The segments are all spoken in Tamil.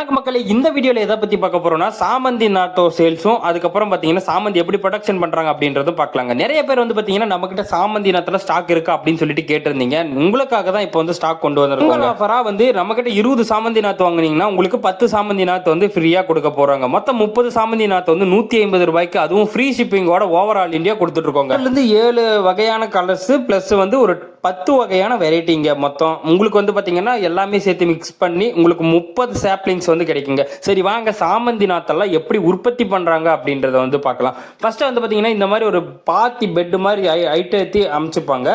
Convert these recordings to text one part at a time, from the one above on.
வணக்க மக்களே இந்த வீடியோல எதை பத்தி பார்க்க போறோம்னா சாமந்தி நாட்டோ சேல்ஸும் அதுக்கப்புறம் பாத்தீங்கன்னா சாமந்தி எப்படி ப்ரொடக்ஷன் பண்றாங்க அப்படின்றதும் பார்க்கலாங்க. நிறைய பேர் வந்து பாத்தீங்கன்னா நம்ம கிட்ட சாமந்தி நாத்துல ஸ்டாக் இருக்கா அப்படின்னு சொல்லிட்டு கேட்டிருந்தீங்க. உங்களுக்காக தான் இப்போ வந்து ஸ்டாக் கொண்டு வந்திருக்கோம் ஆஃபரா வந்து நம்ம கிட்ட இருபது சாமந்தி நாத்து வாங்குனீங்கன்னா உங்களுக்கு பத்து சாமந்தி நாத்து வந்து ஃப்ரீயா கொடுக்க போறாங்க. மொத்தம் முப்பது சாமந்தி நாத்து வந்து நூத்தி ஐம்பது ரூபாய்க்கு அதுவும் ஃப்ரீ ஷிப்பிங்கோட ஓவரால் இந்தியா கொடுத்துட்டு இருக்கோங்க. அதுல இருந்து ஏழு வகையான கலர்ஸ் பிளஸ் வந்து ஒரு பத்து வகையான வெரைட்டிங்க மொத்தம். உங்களுக்கு வந்து பார்த்தீங்கன்னா எல்லாமே சேர்த்து மிக்ஸ் பண்ணி உங்களுக்கு முப்பது சாப்ளிங்ஸ் வந்து கிடைக்குங்க. சரி வாங்க சாமந்தி நாத்தெல்லாம் எப்படி உற்பத்தி பண்ணுறாங்க அப்படின்றத வந்து பார்க்கலாம். ஃபர்ஸ்ட்டு வந்து பார்த்தீங்கன்னா இந்த மாதிரி ஒரு பாத்தி பெட்டு மாதிரி ஐ ஐட்டத்தி அமைச்சுப்பாங்க.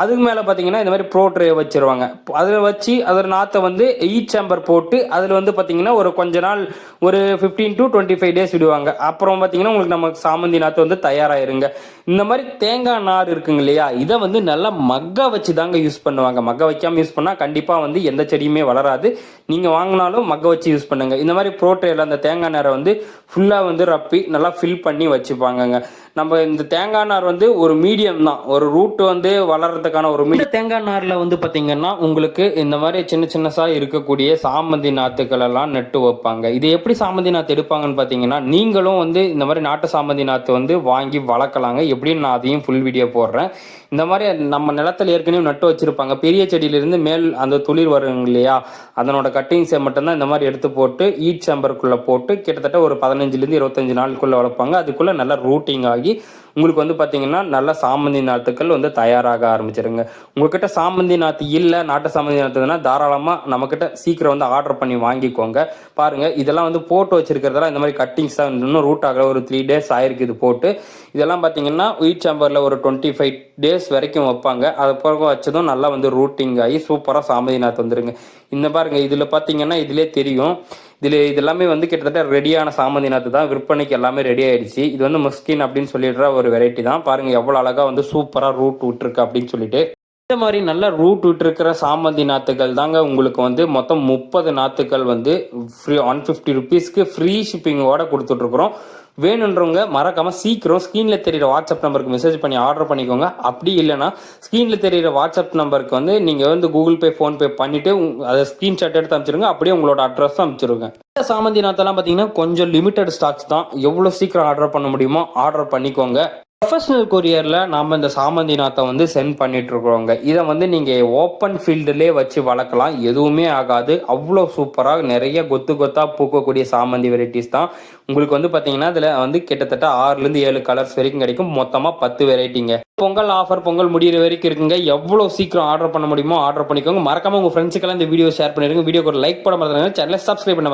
அதுக்கு மேலே பார்த்தீங்கன்னா இந்த மாதிரி ப்ரோ ட்ரே வச்சுருவாங்க. அதில் வச்சு அதில் நாற்றை வந்து ஈச் சேம்பர் போட்டு அதில் வந்து பார்த்தீங்கன்னா ஒரு கொஞ்ச நாள் ஒரு fifteen to twenty five days விடுவாங்க. அப்புறம் பார்த்தீங்கன்னா உங்களுக்கு நமக்கு சாமந்தி நாற்று வந்து தயாராகிருங்க இந்த மாதிரி தேங்காய் நார் இருக்குங்க இல்லையா? இதை வந்து நல்லா மக்க வச்சு தாங்க யூஸ் பண்ணுவாங்க. மக்க வைக்காம யூஸ் பண்ணால் கண்டிப்பாக வந்து எந்த செடியுமே வளராது. நீங்கள் வாங்கினாலும் மக்க வச்சு யூஸ் பண்ணுங்க. இந்த மாதிரி ப்ரோட்ரேல அந்த தேங்காய் நாரை வந்து ஃபுல்லாக வந்து ரப்பி நல்லா ஃபில் பண்ணி வச்சுப்பாங்கங்க. நம்ம இந்த தேங்காய் நார் வந்து ஒரு மீடியம் தான். ஒரு ரூட் வந்து வளர்றதுக்கான ஒரு மீடியம் தேங்காய் நாரில் வந்து பார்த்தீங்கன்னா உங்களுக்கு இந்த மாதிரி சின்ன சின்னசாக இருக்கக்கூடிய சாமந்தி நாற்றுகள் எல்லாம் நட்டு வைப்பாங்க. இது எப்படி சாமந்தி நாற்று எடுப்பாங்கன்னு பார்த்தீங்கன்னா நீங்களும் வந்து இந்த மாதிரி நாட்டு சாமந்தி நாற்று வந்து வாங்கி வளர்க்கலாங்க. எப்படின்னு நான் அதையும் ஃபுல் வீடியோ போடுறேன். இந்த மாதிரி நம்ம நிலத்துல ஏற்கனவே நட்டு வச்சுருப்பாங்க. பெரிய செடியிலிருந்து மேல் அந்த துளிர் வருங்க இல்லையா? அதனோட கட்டிங்ஸை மட்டும்தான் இந்த மாதிரி எடுத்து போட்டு ஈட் சேம்பருக்குள்ளே போட்டு கிட்டத்தட்ட ஒரு பதினஞ்சுலேருந்து இருபத்தஞ்சு நாளுக்குள்ளே வளர்ப்பாங்க. அதுக்குள்ளே நல்லா ரூட்டிங் ஆகி உங்களுக்கு வந்து பார்த்தீங்கன்னா நல்ல சாமந்தி நாற்றுக்கள் வந்து தயாராக ஆரம்பிச்சிருங்க. உங்ககிட்ட சாமந்தி நாற்று இல்லை நாட்டு சாமந்தி நாற்றுனா தாராளமாக நம்மக்கிட்ட சீக்கிரம் வந்து ஆர்டர் பண்ணி வாங்கிக்கோங்க. பாருங்கள் இதெல்லாம் வந்து போட்டு வச்சிருக்கிறதெல்லாம் இந்த மாதிரி கட்டிங்ஸ் தான். இன்னும் ரூட் ஆகல ஒரு த்ரீ டேஸ் ஆயிருக்கு இது போட்டு. இதெல்லாம் பார்த்தீங்கன்னா வீட் சாம்பரில் ஒரு டுவெண்ட்டி ஃபைவ் டேஸ் வரைக்கும் வைப்பாங்க. அது பிறகு வச்சதும் நல்லா வந்து ரூட்டிங் ஆகி சூப்பராக சாமந்தி நாற்று வந்துருங்க. இந்த பாருங்க இதில் பார்த்தீங்கன்னா இதிலே தெரியும். இதில் இது எல்லாமே வந்து கிட்டத்தட்ட ரெடியான சாமந்தி நாற்று தான். விற்பனைக்கு எல்லாமே ரெடி ஆயிடுச்சு. இது வந்து மஸ்கின் அப்படின்னு சொல்லிடுற ஒரு வெரைட்டி தான். பாருங்க எவ்வளோ அழகாக வந்து சூப்பராக ரூட் விட்டுருக்கு அப்படின்னு சொல்லிட்டு. இந்த மாதிரி நல்ல ரூட் விட்டுருக்கிற சாமந்தி நாத்துக்கள் தாங்க உங்களுக்கு வந்து மொத்தம் முப்பது நாத்துக்கள் வந்து ஃப்ரீ ஒன் ஃபிஃப்டி ருபீஸ்க்கு ஃப்ரீ ஷிப்பிங்கோட கொடுத்துட்ருக்குறோம். வேணுன்றவங்க மறக்காமல் சீக்கிரம் ஸ்க்ரீனில் தெரிகிற வாட்ஸ்அப் நம்பருக்கு மெசேஜ் பண்ணி ஆர்டர் பண்ணிக்கோங்க. அப்படி இல்லைன்னா ஸ்க்ரீனில் தெரிகிற வாட்ஸ்அப் நம்பருக்கு வந்து நீங்கள் வந்து கூகுள் பே ஃபோன்பே பண்ணிவிட்டு அதை ஸ்க்ரீன்ஷாட் எடுத்து அனுப்பிச்சிருங்க. அப்படியே உங்களோட அட்ரஸ் அனுப்பிச்சிருங்க. இந்த சாமந்தி நாத்தெல்லாம் பார்த்தீங்கன்னா கொஞ்சம் லிமிட்டட் ஸ்டாக்ஸ் தான். எவ்வளோ சீக்கிரம் ஆர்டர் பண்ண முடியுமோ ஆர்டர் பண்ணிக்கோங்க. ப்ரொஃபஷனல் கொரியரில் நாம் இந்த சாமந்தி நாத்தை வந்து சென்ட் பண்ணிட்டு இருக்கிறோங்க இதை வந்து நீங்கள் ஓப்பன் ஃபீல்டுலேயே வச்சு வளர்க்கலாம். எதுவுமே ஆகாது. அவ்வளோ சூப்பராக நிறைய கொத்து கொத்தாக பூக்கக்கூடிய சாமந்தி வெரைட்டிஸ் தான். உங்களுக்கு வந்து பார்த்தீங்கன்னா இதில் வந்து கிட்டத்தட்ட ஆறுலேருந்து ஏழு கலர்ஸ் வரைக்கும் கிடைக்கும். மொத்தமாக பத்து வெரைட்டிங்க பொங்கல் ஆஃபர் பொங்கல் முடிகிற வரைக்கும் இருக்குங்க. எவ்வளோ சீக்கிரம் ஆர்டர் பண்ண முடியுமோ ஆர்டர் பண்ணிக்கோங்க. மறக்காம உங்கள் ஃப்ரெண்ட்ஸுக்கெல்லாம் இந்த வீடியோ ஷேர் பண்ணிடுங்க. வீடியோக்கு ஒரு லைக் பண்ண மறந்துடுங்க சேனலை சப்ஸ்கிரைப் பண்ண